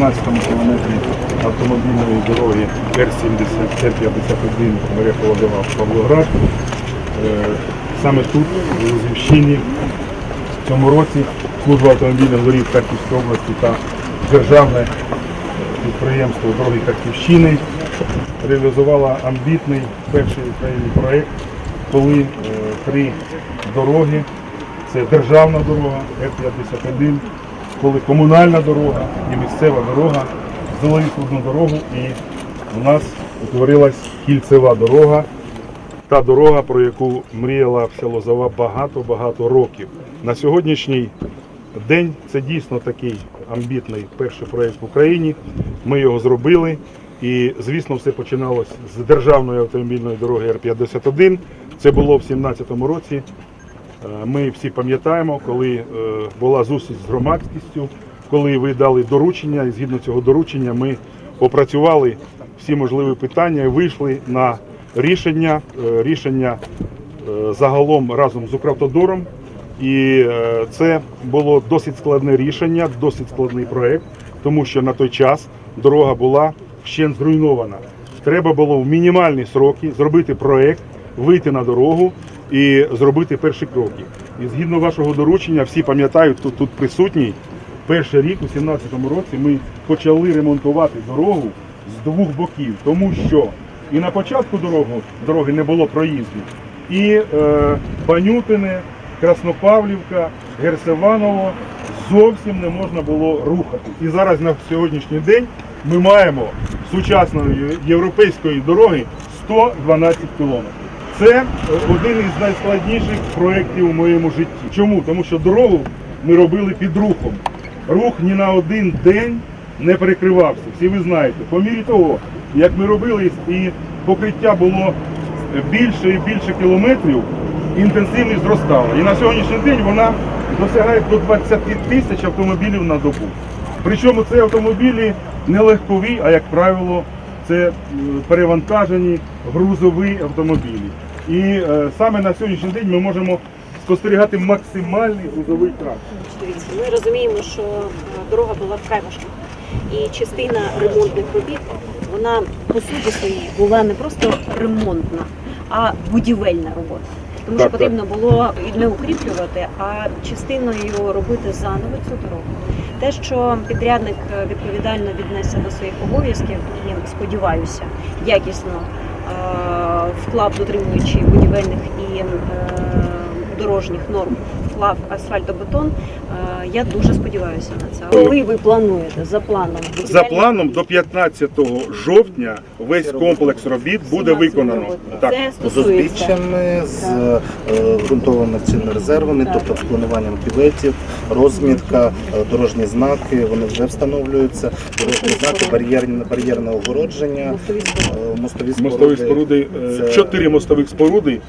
17 кілометрі автомобільної дороги Р-70, Р-51 Мерехолодова Павлоград. Е, Саме тут, у Лозівщині, в цьому році служба автомобільних доріг Харківської області та державне підприємство Дороги Харківщини реалізувала амбітний перший в проєкт, коли е, три дороги, це державна дорога Р-51, коли комунальна дорога і місцева дорога злили одну дорогу і у нас утворилась кільцева дорога, та дорога, про яку мріяла вся Лозова багато-багато років. На сьогоднішній день це дійсно такий амбітний перший проєкт в Україні. Ми його зробили. І, звісно, все починалось з державної автомобільної дороги Р-51. Це було в 2017 році. Е, Ми всі пам'ятаємо, коли е, була зустріч з громадськістю, коли ви дали доручення, і згідно цього доручення ми опрацювали всі можливі питання і вийшли на рішення, е, рішення загалом разом з Укравтодором. І це було досить складне рішення, досить складний проект, тому що на той час дорога була ще зруйнована. Треба було в мінімальні сроки зробити проект, вийти на дорогу і зробити перші кроки. І згідно вашого доручення, всі пам'ятають, тут, тут присутній, перший рік, у 2017 році, ми почали ремонтувати дорогу з двох боків, тому що і на початку дорогу, дороги не було проїзду, і е, Банютине, Краснопавлівка, Герсеваново зовсім не можна було рухати. І зараз на сьогоднішній день ми маємо сучасної європейської дороги 112 кілометрів. Це один із найскладніших проєктів у моєму житті. Чому? Тому що дорогу ми робили під рухом. Рух ні на один день не перекривався. Всі ви знаєте. По мірі того, як ми робили і покриття було більше і більше кілометрів, інтенсивність зростала. І на сьогоднішній день вона досягає до 20 тисяч автомобілів на добу. Причому це автомобілі не легкові, а як правило, це е, перевантажені грузові автомобілі. І е, саме на сьогоднішній день ми можемо спостерігати максимальний грузовий транспорт. Ми розуміємо, що е, дорога була вкрай важка. І частина ремонтних робіт, вона по суті своїй була не просто ремонтна, а будівельна робота. Тому що Так, так. потрібно було не укріплювати, а частиною робити заново цю дорогу. Те, що підрядник е, відповідально віднесе до своїх обов'язків і сподіваюся, якісно е, дотримуючи будівельних і е, дорожніх норм, вклав асфальтобетон. Е, Я дуже сподіваюся на це. Коли ви плануєте за планом За планом до 15 жовтня весь комплекс робіт буде виконано. Так. Це з узбіччями, з е, ґрунтовими цими резервами, Так. тобто з плануванням кюветів, розмітка, е, дорожні знаки, вони вже встановлюються, дорожні знаки, бар'єрні, бар'єрне огородження, мостові споруди. мостові споруди. Чотири мостових споруди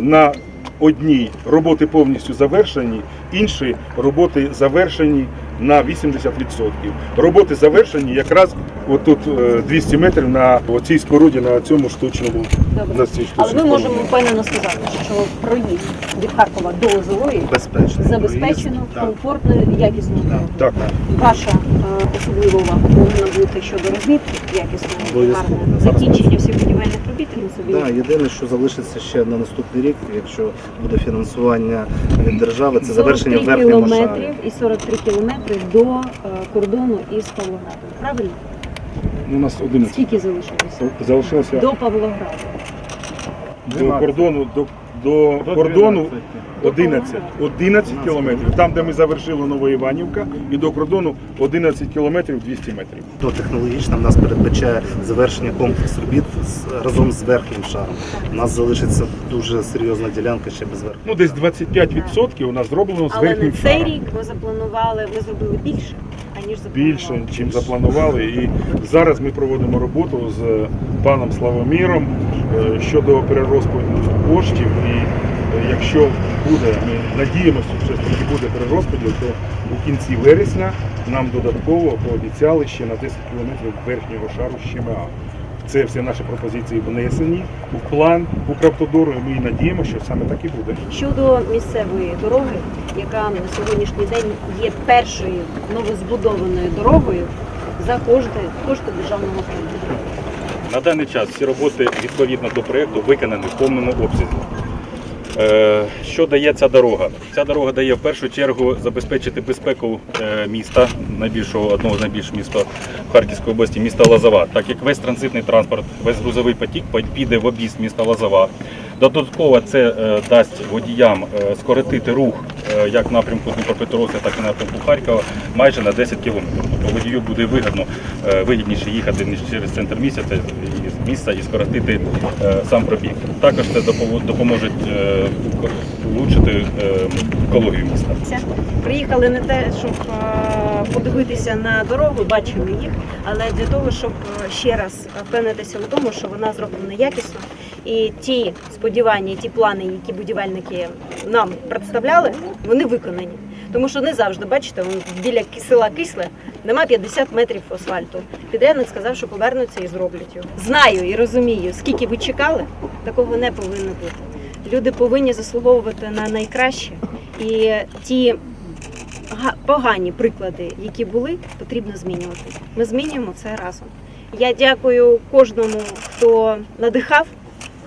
на одній роботи повністю завершені, інші роботи завершені на 80%. Роботи завершені якраз отут е, 200 метрів на цій споруді, на цьому штучному Добре. на цій Але штучній ми можемо впевнено сказати, що проїзд від Харкова до Лозової Безпечно. забезпечено Так. комфортно якісно. Так. Ваша е, особлива увага повинна бути щодо розмітки якісного Обов'язково. гарного закінчення всіх будівельних робіт. Да, єдине, що залишиться ще на наступний рік, якщо буде фінансування від держави, це завершення 43 верхнього шару. і 43 кілометри до е, кордону із Павлоградом. Правильно? У нас 11. Скільки залишилося? Залишилося До Павлограду. до кордону до, до кордону 11. 11 кілометрів. Там, де ми завершили Новоіванівка, і до кордону 11 кілометрів 200 метрів. То технологічно в нас передбачає завершення комплексу робіт разом з верхнім шаром. У нас залишиться дуже серйозна ділянка ще без верхнього. Ну, десь 25% у нас зроблено з Але верхнім на цей шаром. рік ми запланували, ми зробили більше. Більше, ніж запланували. І зараз ми проводимо роботу з паном Славоміром е, щодо перерозподілу коштів. І е, якщо буде, ми надіємося, що все-таки буде перерозподіл, то у кінці вересня нам додатково пообіцяли ще на 10 кілометрів верхнього шару ЩМА. Це всі наші пропозиції внесені у план Укравтодору, і ми надіємося, що саме так і буде. Щодо місцевої дороги, яка на сьогоднішній день є першою новозбудованою дорогою за кошти, кошти державного фонду. На даний час всі роботи відповідно до проєкту виконані в повному обсязі. Е, Що дає ця дорога? Ця дорога дає в першу чергу забезпечити безпеку е, міста, найбільшого одного з найбільших міст Харківської області, міста Лозова, так як весь транзитний транспорт, весь грузовий потік піде в об'їзд міста Лозова. Додатково це е, дасть водіям скоротити рух як в напрямку Дніпропетровська, так і напрямку Харкова майже на 10 кілометрів. Тобто водію буде вигідно, вигідніше їхати ніж через центр міста, це із міста і скоротити е, сам пробіг. Також це допомо- допоможе влучшити е, екологію міста. Приїхали не те, щоб е, подивитися на дорогу, бачили їх, але для того, щоб ще раз впевнитися у тому, що вона зроблена якісно. І ті сподівання, ті плани, які будівельники нам представляли, вони виконані. Тому що не завжди, бачите, біля села Кисле нема 50 метрів асфальту. Підрядник сказав, що повернуться і зроблять його. Знаю і розумію, скільки ви чекали, такого не повинно бути. Люди повинні заслуговувати на найкраще. І ті погані приклади, які були, потрібно змінювати. Ми змінюємо це разом. Я дякую кожному, хто надихав,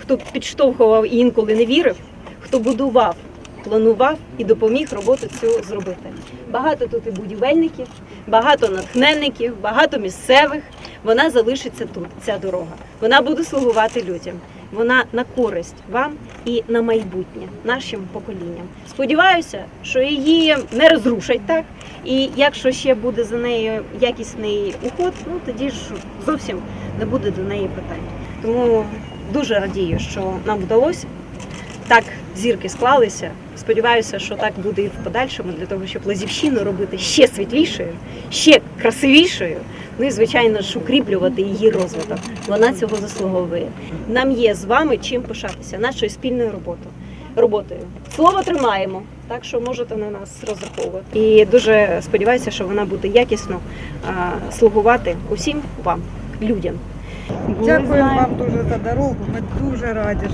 хто підштовхував і інколи не вірив, хто будував, планував і допоміг роботу цю зробити. Багато тут і будівельників, багато натхненників, багато місцевих. Вона залишиться тут, ця дорога. Вона буде слугувати людям. Вона на користь вам і на майбутнє нашим поколінням. Сподіваюся, що її не розрушать так. І якщо ще буде за нею якісний уход, ну тоді ж зовсім не буде до неї питань. Тому дуже радію, що нам вдалося. Так зірки склалися. Сподіваюся, що так буде і в подальшому, для того, щоб Лазівщину робити ще світлішою, ще красивішою. Ну і звичайно ж укріплювати її розвиток. Вона цього заслуговує. Нам є з вами чим пишатися нашою спільною роботою. Роботою слово тримаємо, так що можете на нас розраховувати. І дуже сподіваюся, що вона буде якісно а, слугувати усім вам, людям. Дякую вам дуже за дорогу. Ми дуже раді.